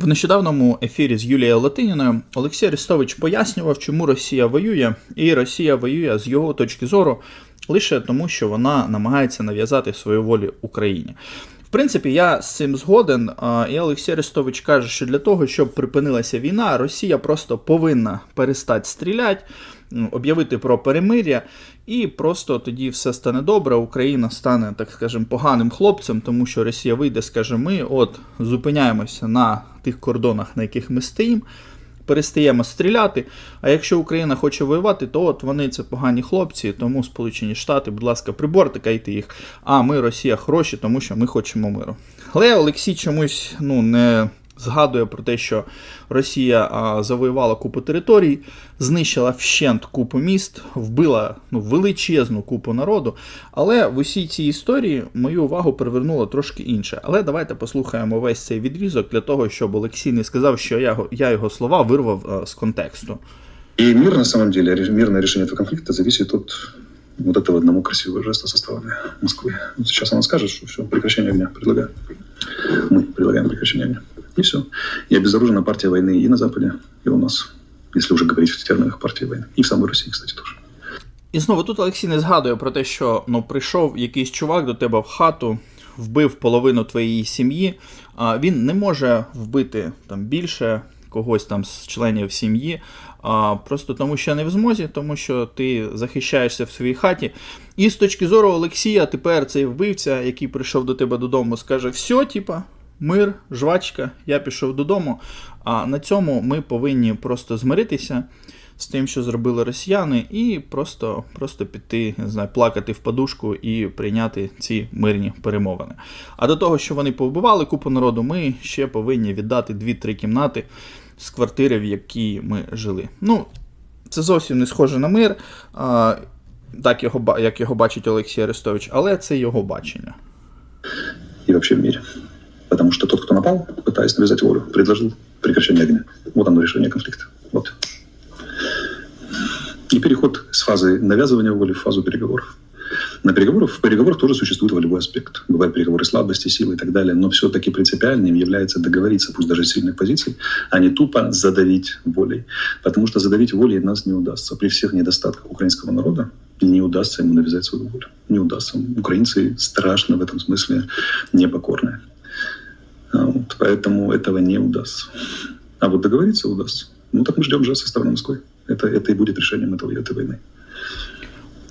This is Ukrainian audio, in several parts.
В нещодавному ефірі з Юлією Латиніною Олексій Арестович пояснював, чому Росія воює, і Росія воює з його точки зору лише тому, що вона намагається нав'язати свою волю Україні. В принципі, я з цим згоден. І Олексій Арестович каже, що для того, щоб припинилася війна, Росія просто повинна перестати стріляти, об'явити про перемир'я, і просто тоді все стане добре. Україна стане, так скажемо, поганим хлопцем, тому що Росія вийде, скаже, ми от зупиняємося на тих кордонах, на яких ми стоїмо. Перестаємо стріляти. А якщо Україна хоче воювати, то от вони це погані хлопці, тому Сполучені Штати, будь ласка, прибортикайте їх. А ми, Росія, хороші, тому що ми хочемо миру. Але Олексій чомусь ну, не згадує про те, що Росія а, завоювала купу територій, знищила вщент купу міст, вбила ну, величезну купу народу. Але в усій цій історії мою увагу привернуло трошки інше. Але давайте послухаємо весь цей відрізок для того, щоб Олексій не сказав, що я, його- я його слова вирвав а, з контексту. И мир, на самом деле, ре- мирное решение этого конфликта зависит от вот этого одного красивого жеста со стороны Москвы. Вот сейчас она скажет, что все, прекращение огня. Предлагаю. Мы предлагаем прекращение огня. И все. И обезоружена партия войны и на Западе, и у нас, если уже говорить в терминах партии войны. И в самой России, кстати, тоже. І знову тут Олексій не згадує про те, що ну прийшов якийсь чувак до тебе в хату, вбив половину твоєї сім'ї. А він не може вбити там більше когось там з членів сім'ї, а просто тому, що не в змозі, тому що ти захищаєшся в своїй хаті. І з точки зору Олексія, тепер цей вбивця, який прийшов до тебе додому, скаже: все, типа. Мир, жвачка, я пішов додому. А на цьому ми повинні просто змиритися з тим, що зробили росіяни, і просто, просто піти, не знаю, плакати в подушку і прийняти ці мирні перемовини. А до того, що вони повбивали купу народу, ми ще повинні віддати 2-3 кімнати з квартири, в якій ми жили. Ну, це зовсім не схоже на мир, а, так його, як його бачить Олексій Арестович, але це його бачення. И вообще в. Потому что тот, кто напал, пытаясь навязать волю, предложил прекращение огня. Вот оно решение конфликта. Вот. И переход с фазы навязывания воли в фазу переговоров. На переговорах, в переговорах тоже существует волевой аспект. Бывают переговоры слабости, силы и так далее. Но все-таки принципиальным является договориться, пусть даже с сильных позиций, а не тупо задавить волей. Потому что задавить волей нас не удастся. При всех недостатках украинского народа не удастся ему навязать свою волю. Не удастся. Украинцы страшно в этом смысле непокорные. А Вот, поэтому этого не удастся. А вот договориться удастся. Ну так мы ждем же со стороны Москвы. Это, это и будет решением этого, этой войны.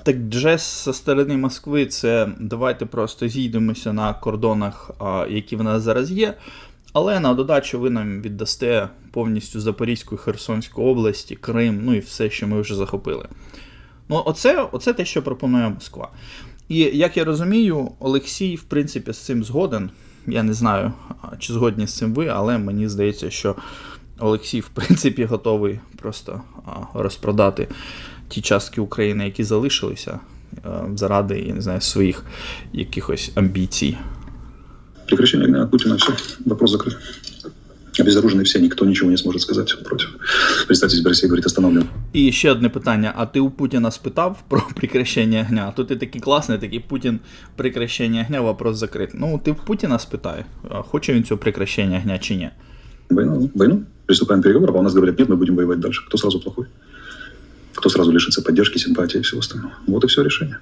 Так джес зі сторони Москви це давайте просто зійдемося на кордонах, а, які в нас зараз є. Але на додачу ви нам віддасте повністю Запорізьку і Херсонську області, Крим, ну і все, що ми вже захопили. Ну, оце, оце те, що пропонує Москва. І як я розумію, Олексій, в принципі, з цим згоден. Я не знаю, чи згодні з цим ви, але мені здається, що Олексій, в принципі, готовий просто розпродати ті частки України, які залишилися, е, заради, я не знаю, своїх якихось амбіцій. Прекращение огня от все, вопрос закрыт. Обезоружены все, никто ничего не сможет сказать против. Представьте себе, Россия говорит, остановлен. І ще одне питання: а ти у Путіна спитав про прекращення огня? А то ти такий класний, такий Путін прекращення огня, вопрос закрит. Ну, ти в Путіна спитай, а хоче він цього прекращення огня чи ні? Войну, войну, приступаем к переговорам, а у нас говорят, нет, мы будем воевать дальше. Кто сразу плохой? Кто сразу лишится поддержки, симпатии и всего остального? Вот и все решение.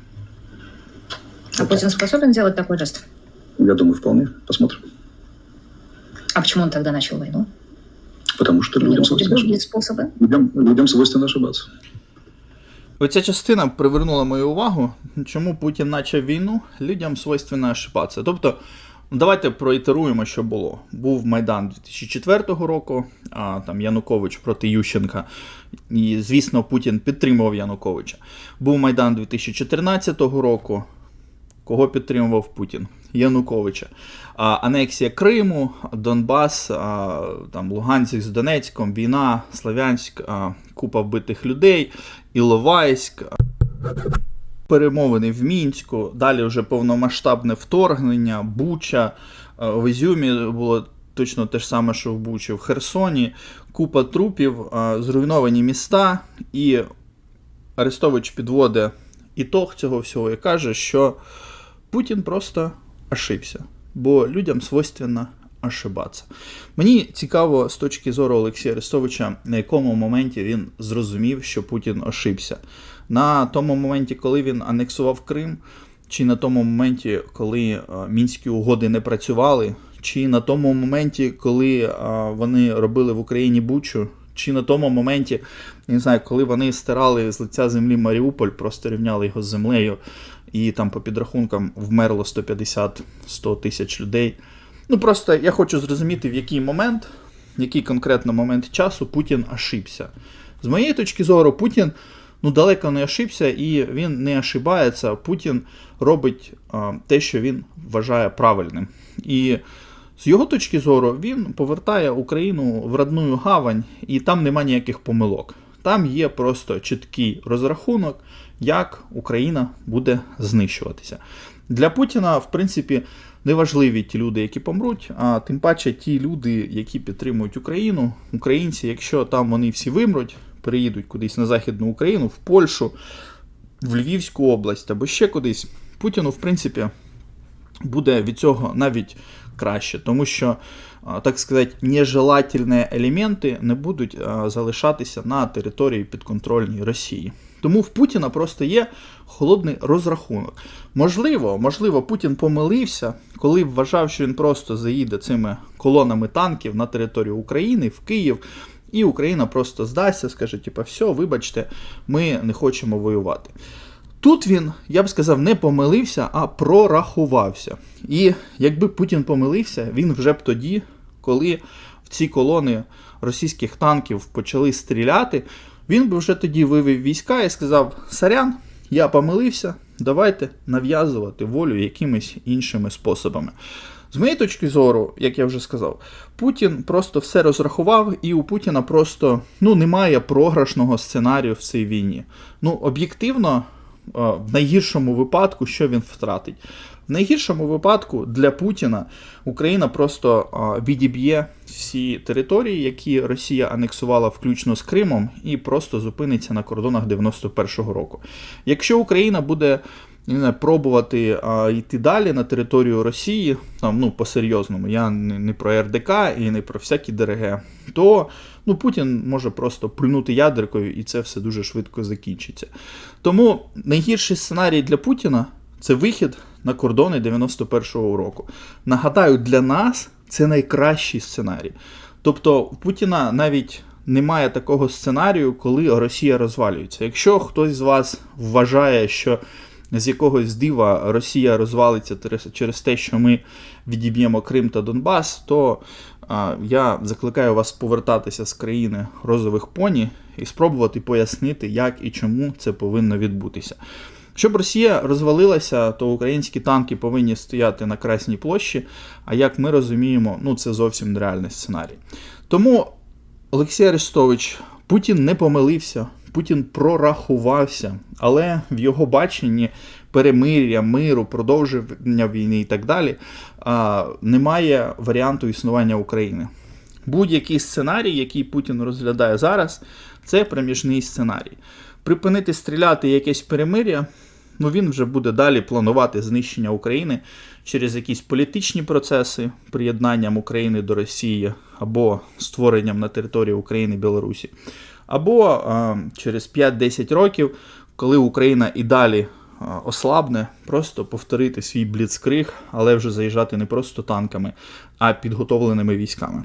А Путин способен сделать такой жест? Я думаю, вполне. Посмотрим. А почему он тогда начал войну? Потому что людям свойственно, способы. людям, людям свойственно ошибаться. Оця частина привернула мою увагу, чому Путін почав війну, людям свойственно ошибатися. Тобто, давайте проітеруємо, що було. Був Майдан 2004 року, а, там Янукович проти Ющенка. І, звісно, Путін підтримував Януковича. Був Майдан 2014 року. Кого підтримував Путін? Януковича. Анексія Криму, Донбас, там, Луганськ з Донецьком, війна, Слов'янськ, а, купа вбитих людей, Іловайськ, перемовини в Мінську, далі вже повномасштабне вторгнення, Буча, в Ізюмі було точно те ж саме, що в Бучі, в Херсоні, купа трупів, зруйновані міста, і Арестович підводить ітог цього всього і каже, що Путін просто ошибся, бо людям свойственно ошибатися. Мені цікаво з точки зору Олексія Арестовича, на якому моменті він зрозумів, що Путін ошибся. На тому моменті, коли він анексував Крим, чи на тому моменті, коли е, мінські угоди не працювали, чи на тому моменті, коли е, вони робили в Україні Бучу, чи на тому моменті, не знаю, коли вони стирали з лиця землі Маріуполь, просто рівняли його з землею, і там по підрахункам вмерло 150-100 тисяч людей. Ну просто я хочу зрозуміти, в який момент, в який конкретно момент часу Путін ошибся. З моєї точки зору, Путін ну, далеко не ошибся, і він не ошибається. Путін робить а, те, що він вважає правильним. І з його точки зору, він повертає Україну в родную гавань, і там нема ніяких помилок. Там є просто чіткий розрахунок, як Україна буде знищуватися. Для Путіна, в принципі, не важливі ті люди, які помруть, а тим паче ті люди, які підтримують Україну, українці, якщо там вони всі вимруть, переїдуть кудись на Західну Україну, в Польщу, в Львівську область або ще кудись, Путіну, в принципі, буде від цього навіть краще, тому що, так сказати, нежелательні елементи не будуть залишатися на території підконтрольній Росії. Тому в Путіна просто є холодний розрахунок. Можливо, можливо, Путін помилився, коли вважав, що він просто заїде цими колонами танків на територію України в Київ, і Україна просто здасться, скаже, типа, все, вибачте, ми не хочемо воювати. Тут він, я б сказав, не помилився, а прорахувався. І якби Путін помилився, він вже б тоді, коли в ці колони російських танків почали стріляти, він би вже тоді вивів війська і сказав: Сарян, я помилився, давайте нав'язувати волю якимись іншими способами. З моєї точки зору, як я вже сказав, Путін просто все розрахував, і у Путіна просто ну, немає програшного сценарію в цій війні. Ну, об'єктивно, в найгіршому випадку, що він втратить? В найгіршому випадку для Путіна Україна просто е, відіб'є всі території, які Росія анексувала включно з Кримом, і просто зупиниться на кордонах 91-го року. Якщо Україна буде не пробувати а, йти далі на територію Росії, там, ну, по-серйозному, я не, не про РДК і не про всякі ДРГ, то ну, Путін може просто плюнути ядеркою і це все дуже швидко закінчиться. Тому найгірший сценарій для Путіна це вихід на кордони 91-го року. Нагадаю, для нас це найкращий сценарій. Тобто, у Путіна навіть немає такого сценарію, коли Росія розвалюється. Якщо хтось з вас вважає, що з якогось дива Росія розвалиться через- те, що ми відіб'ємо Крим та Донбас, то я закликаю вас повертатися з країни розових поні і спробувати пояснити, як і чому це повинно відбутися. Щоб Росія розвалилася, то українські танки повинні стояти на Красній площі. А як ми розуміємо, ну це зовсім нереальний сценарій. Тому Олексій Арестович, Путін не помилився, Путін прорахувався, але в його баченні перемир'я, миру, продовження війни і так далі немає варіанту існування України. Будь-який сценарій, який Путін розглядає зараз, це проміжний сценарій. Припинити стріляти якесь перемир'я, ну він вже буде далі планувати знищення України через якісь політичні процеси, приєднанням України до Росії або створенням на території України Білорусі, або а, через 5-10 років, коли Україна і далі а, ослабне, просто повторити свій бліцкриг, але вже заїжджати не просто танками, а підготовленими військами.